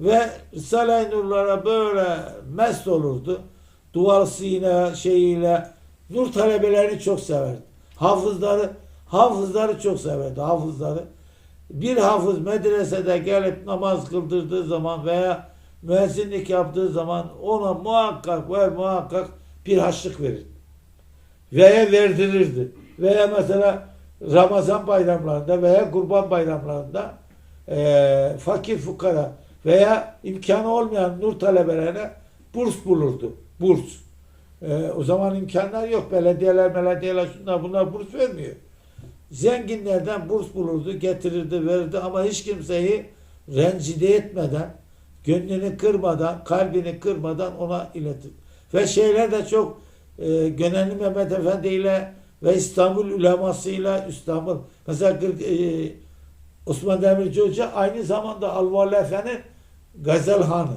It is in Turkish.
Ve Risale-i Nurlara böyle mest olurdu. Duasıyla, şeyiyle nur talebelerini çok severdi. Hafızları, hafızları çok severdi. Hafızları. Bir hafız medresede gelip namaz kıldırdığı zaman veya müezzinlik yaptığı zaman ona muhakkak ve muhakkak bir haçlık verir. Veya verdirirdi. Veya mesela Ramazan bayramlarında veya kurban bayramlarında eee, fakir fukara veya imkanı olmayan nur talebelerine burs bulurdu. Burs. Eee, o zaman imkanlar yok. Belediyeler, belediyeler şunlar bunlar burs vermiyor. Zenginlerden burs bulurdu, getirirdi, verirdi ama hiç kimseyi rencide etmeden, gönlünü kırmadan, kalbini kırmadan ona iletir. Ve şeyler de çok e, Gönenli Mehmet Efendi ile ve İstanbul ulemasıyla İstanbul mesela Gır- e, Osman Demirci Hoca aynı zamanda Alvarlı Efendi Gazel Hanı.